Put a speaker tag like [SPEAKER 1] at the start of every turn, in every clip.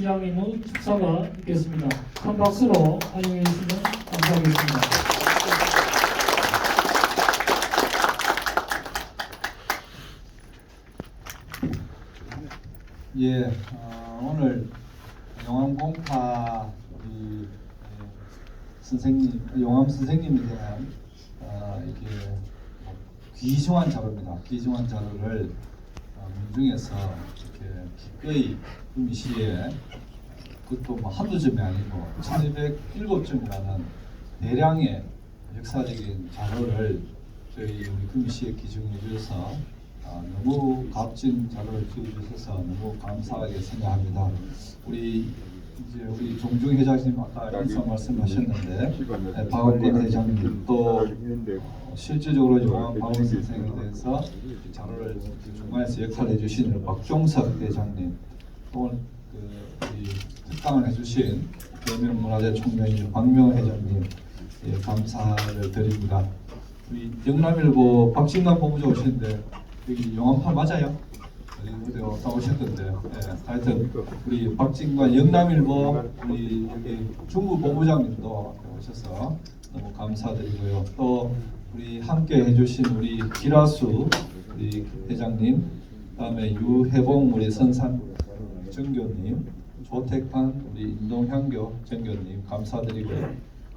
[SPEAKER 1] 시장님의 축사가 있겠습니다. 큰 박수로 환영해 주시면 감사하겠습니다.
[SPEAKER 2] 예, 어, 오늘 용암공파 우리 예, 선생님, 용암 선생님에 대한 어, 이게 뭐 귀중한 자료입니다. 귀중한 자료를 어, 민중에서 이렇게 기꺼이 음시에 그것도 뭐 한두 점이 아니고 1207점이라는 대량의 역사적인 자료를 저희 우리 금시에 기증해 주셔서 아, 너무 값진 자료를 지어주셔서 너무 감사하게 생각합니다. 우리 이제 우리 종중 회장님 아까 인사 말씀하셨는데 네, 박원권 회장님 또 어, 실질적으로 용한 박원 선생에 대해서 자료를 중간에서 역할을 해주신 우리 박종석 회장님 또 그, 특강을 해주신 대명문화재 총장님 박명 회장님 예, 감사를 드립니다. 우리 영남일보 박진남 본부장 오시는데 여기 영암파 맞아요? 어디서 오셨던데 예, 하여튼 우리 박진관 영남일보 우리 여기 중부 본부장님도 오셔서 너무 감사드리고요. 또 우리 함께 해주신 우리 기라수 우리 회장님, 그다음에 유해봉 우리 선산 정교님, 조택한 우리 인동향교 정교님 감사드리고요.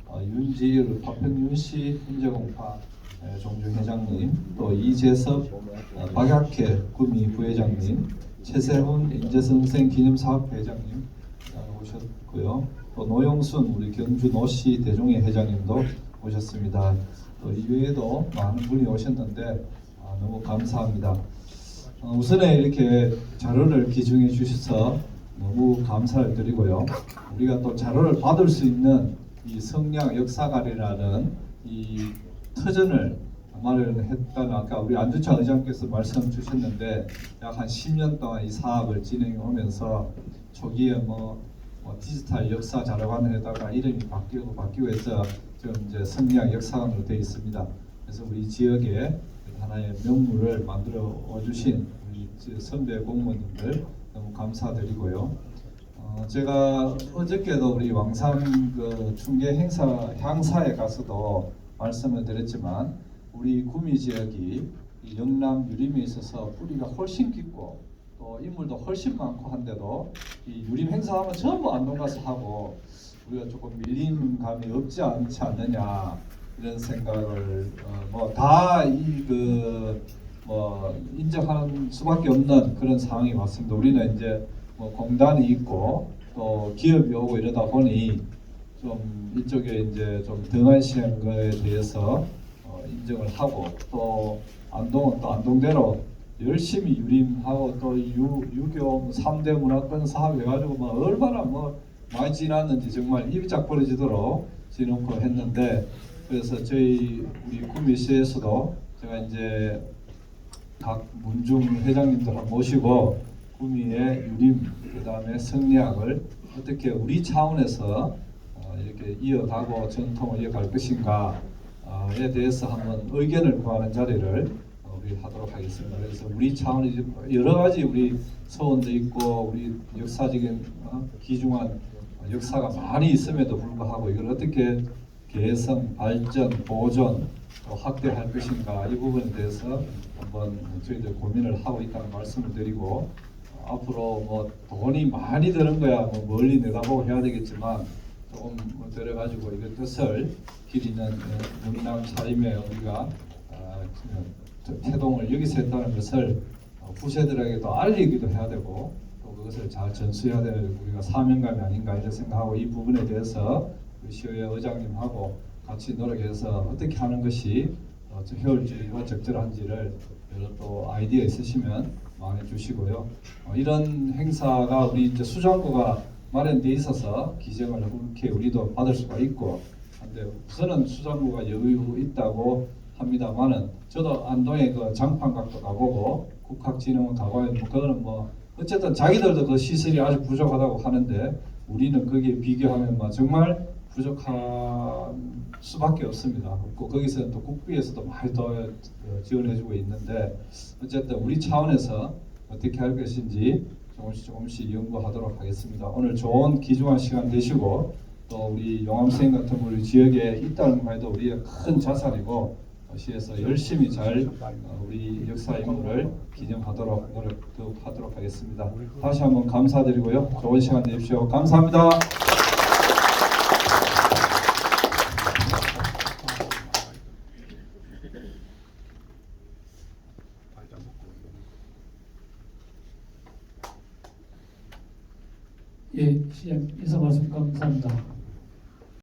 [SPEAKER 2] 어, 윤지일, 박평윤 씨, 에, 종중 회장님, 또 이재섭, 어, 박약혜 구미 부회장님, 최세훈 인재선생 기념사업 회장님 어, 오셨고요. 또 노영순 우리 경주 노시 대종회 회장님도 오셨습니다. 또 이외에도 많은 분이 오셨는데 아, 너무 감사합니다. 어, 우선에 이렇게 자료를 기증해 주셔서 너무 감사를 드리고요. 우리가 또 자료를 받을 수 있는 이 성량 역사관이라는 이 터전을 마련했다는 아까 우리 안주찬 의장께서 말씀 주셨는데 약 한 10년 동안 이 사업을 진행해 오면서 초기에 뭐, 뭐 디지털 역사 자료관에다가 이름이 바뀌고 바뀌고 해서 지금 이제 성량 역사관으로 되어 있습니다. 그래서 우리 지역에 하나의 명물을 만들어 주신 우리 지- 선배 공무원님들 너무 감사드리고요. 어, 제가 어저께도 우리 왕산 그 중계 행사 향사에 가서도 말씀을 드렸지만 우리 구미 지역이 이 영남 유림에 있어서 뿌리가 훨씬 깊고 또 인물도 훨씬 많고 한데도 이 유림 행사하면 전부 안동 가서 하고 우리가 조금 밀린 감이 없지 않지 않느냐 이런 생각을 어, 뭐다이그뭐 인정하는 수밖에 없는 그런 상황이 왔습니다. 우리는 이제 뭐 공단이 있고 또 기업이 오고 이러다 보니 좀 이쪽에 이제 좀 등한시한 거에 대해서 어, 인정을 하고 또 안동은 또 안동대로 열심히 유림하고 또 유, 유교 3대 문화권 사업 해가지고 뭐 얼마나 뭐 많이 지났는지 정말 입이 짝 벌어지도록 지놓고 했는데 그래서 저희 우리 구미시에서도 제가 이제 각 문중 회장님들 한 모시고 구미의 유림 그다음에 성리학을 어떻게 우리 차원에서 어, 이렇게 이어가고 전통을 이어갈 것인가에 대해서 한번 의견을 구하는 자리를 어, 우리 하도록 하겠습니다. 그래서 우리 차원에 이제 여러 가지 우리 소원도 있고 우리 역사적인 어, 귀중한 역사가 많이 있음에도 불구하고 이걸 어떻게 개선, 발전, 보존, 또 확대할 것인가 이 부분에 대해서 한번 저희들 고민을 하고 있다는 말씀을 드리고 어, 앞으로 뭐 돈이 많이 드는 거야 뭐 멀리 내다보고 해야 되겠지만 조금 뭐 들어가지고 이것 뜻을 기리는 어, 영남 차림에 우리가 어, 그 태동을 여기서 했다는 것을 어, 후세들에게도 알리기도 해야 되고 또 그것을 잘 전수해야 될 우리가 사명감이 아닌가 이런 생각하고 이 부분에 대해서 우리 시의회 의장님하고 같이 노력해서 어떻게 하는 것이 어, 좀 효율적이고 적절한지를 여러 또 아이디어 있으시면 많이 주시고요. 어, 이런 행사가 우리 이제 수장부가 마련돼 있어서 기증을 이렇게 우리도 받을 수가 있고 근데 우선은 수장부가 여유 있다고 합니다만은 저도 안동에 그 장판각도 가보고 국학진흥원 가봐야 뭐 그거는 뭐 어쨌든 자기들도 그 시설이 아주 부족하다고 하는데 우리는 거기에 비교하면 뭐 정말 부족한 수밖에 없습니다. 없고 거기서 또 국비에서도 많이 더 어, 지원해주고 있는데 어쨌든 우리 차원에서 어떻게 할 것인지 조금씩 조금씩 연구하도록 하겠습니다. 오늘 좋은 귀중한 시간 되시고 또 우리 선생님 같은 우리 지역에 있다는 거 해도 우리의 큰 자산이고 어, 시에서 열심히 잘 어, 우리 역사 인물을 기념하도록 노력 더욱 하도록 하겠습니다. 다시 한번 감사드리고요. 좋은 시간 되십시오. 감사합니다.
[SPEAKER 1] 예, 시장 인사 말씀 감사합니다.